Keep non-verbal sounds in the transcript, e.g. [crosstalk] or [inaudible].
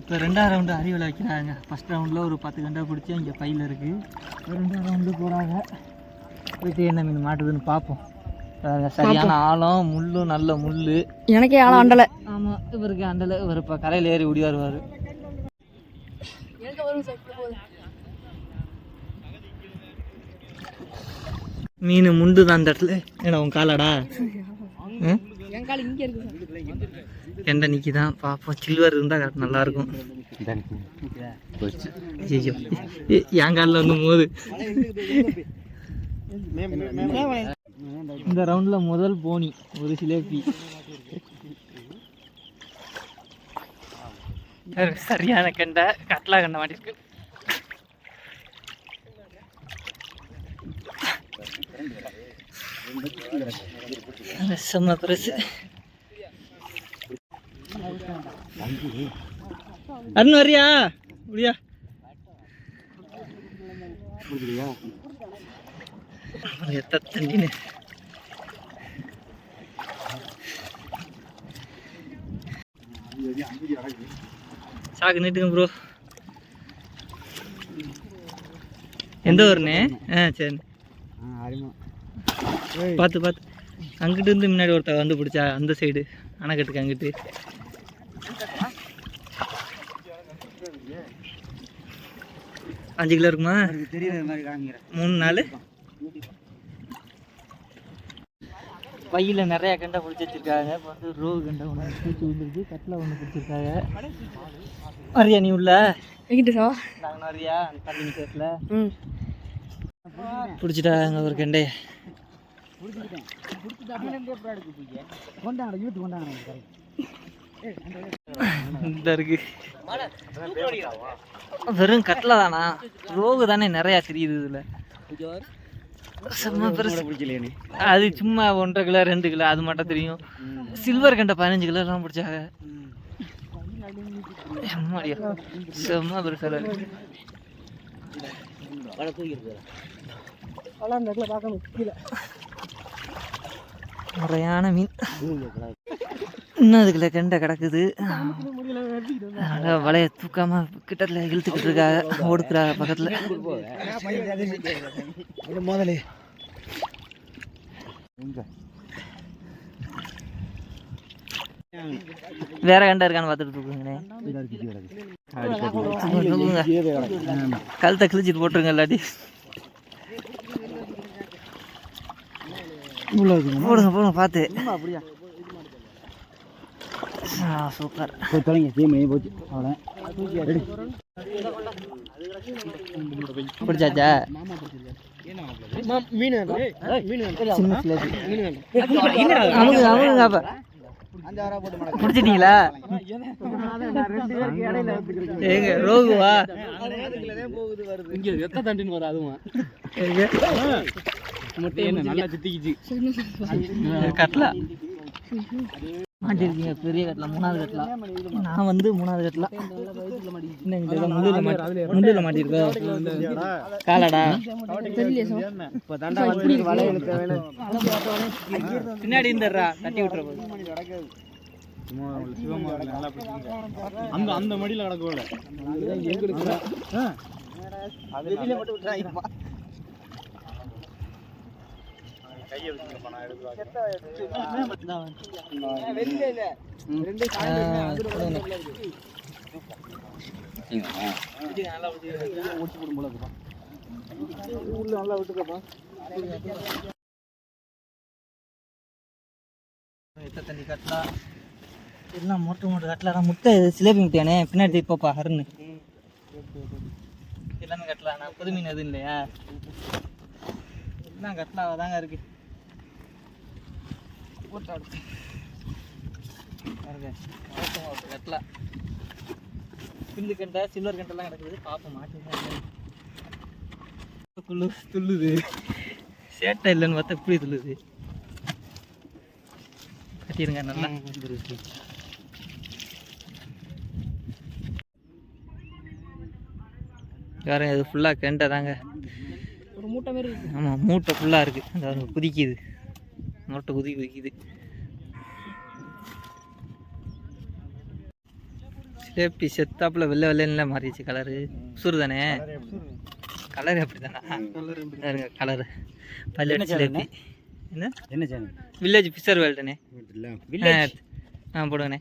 இப்போ ரெண்டாவது ரவுண்டு அறிவில் வைக்கிறாங்க ஃபஸ்ட் ரவுண்டில் ஒரு பத்து கண்டா பிடிச்சி இங்கே பையில் இருக்குது ரெண்டாவது ரவுண்டு போகிறாங்க போயிட்டு என்ன மீன் மாட்டுதுன்னு பார்ப்போம் சரியான ஆழம் முள்ளும் நல்ல முள் எனக்கே ஆள அண்டலை. ஆமாம் இவருக்கு அண்டல இவர் இப்போ கரையில் ஏறி ஓடி வருவார். மீன் முண்டு தான் அந்த இடத்துல ஏன்னா உன் காலடா? [laughs] ம்? கால் இங்கே இருக்கு கெண்டை நிக்கி தான் பார்ப்போம் சில்வர் இருந்தால் நல்லாயிருக்கும். ஐயோ ஏ- என் காலில் வந்து மோது. இந்த ரவுண்டில் முதல் போனி ஒரு சிலேபி. சரியான கெண்டை கட்லா கண்டை மாட்டிருக்கு. செம்ம பெருசு அருண் வரியா முடியா எத்த தண்ணின்னு சாக்கு நீட்டுங்க ப்ரோ எந்த ஊருண்ணே ஆ சரி பார்த்து பார்த்து அங்கிட்டு இருந்து முன்னாடி ஒருத்தர் வந்து பிடிச்சா அந்த சைடு அணைக்கட்டுக்கு அங்கிட்டு. அஞ்சு கிலோ இருக்குமா? மூணு நாலு? பையில் நிறையா கண்டை பிடிச்சி வச்சிருக்காங்க. இப்போ வந்து ரோகு கண்டை ஒன்று பூச்சி விழுந்துருக்கு கட்டில் ஒன்று பிடிச்சிருக்காங்க. வரியா நீ உள்ள? எங்கிட்ட சா. நாங்கள் அந்த தண்ணி ம். பிடிச்சிட்டாங்க ஒரு கண்டை இந்த இருக்கு வெறும் கட்ல தானா ரோகு தானே நிறையா தெரியுது இதுல. செம்ம பெருசு. அது சும்மா ஒன்றரை கிலோ ரெண்டு கிலோ அது மட்டும் தெரியும். சில்வர் கண்டை பதினஞ்சு கிலோலாம் பிடிச்சாங்க. எம்மாடியா. செம்ம பெருசாக இருக்கு. முறையான மீன். இன்னும் அதுக்குள்ள கெண்டை கிடக்குது. அதனால வலைய தூக்காம கிட்டத்தில் இழுத்துக்கிட்டு இருக்காங்க. ஓடுக்குறாங்க பக்கத்தில். முதலே. வேற கண்டா இருக்கான்னு பார்த்துட்டு தூக்குங்க கழுத்தை கிழிச்சிட்டு போட்டுருங்க இல்லாட்டி. போடுங்க போடுங்க பார்த்து. ஆ சூப்பர் பிடிச்சாச்சா சின்ன சிலேபி. அமுக்குங்க அமுக்குங்க அப்ப. பிடிச்சிட்டீங்களா? ஏங்க ரோகுவா? இங்க எத்த தண்டின்னு வர அதுவும். என்ன நல்லா சுத்திக்கிச்சு. கட்லா மாட்டிருக்கீங்க பெரிய கட்லா மூணாவது கட்லா நான் வந்து மூணாவது ஏதோ முள்ளுல மாட்டி முள்ளுல மாட்டிருக்கோம் காலடா. பின்னாடி இருந்துடுறா தட்டி விட்டுற அந்த அந்த மடியில ஊர்ல கிடக்கும்ல எத்த தண்ணி கட்லா எல்லாம் மொட்டை மொட்டை கட்லா முட்டை இது சிலேபி முட்டையானே பின்னாடி இப்போப்பா ஹருன்னு எல்லாமே கட்டலாம் நான் புது மீன் எதுவும் இல்லையா எல்லாம் கட்டலாம் தாங்க இருக்கு மொட்டை கட்லா பில்லு கண்டை சில்வர் கண்டெல்லாம் கிடக்குது. பார்ப்போம் மாட்டி துள்ளு துள்ளுது. சேட்டை இல்லைன்னு பார்த்தா இப்படி துள்ளுது. கட்டிடுங்க நல்லா. வேற இது ஃபுல்லாக கெண்டை தாங்க. ஒரு மூட்டை இருக்கு. ஆமாம் மூட்டை ஃபுல்லாக இருக்குது அந்த குதிக்குது. மூட்டை குதி குதிக்குது சிலேபி செத்தாப்புல வெள்ளை வெள்ளைன்னு மாறிடுச்சு கலரு உசுறு தானே கலர் அப்படி தானே கலரு பல்லட் சிலேபி என்ன வில்லேஜ் ஃபிஷர் வேல்டுண்ணே வில்லேஜ் ஆ போடுங்கண்ணே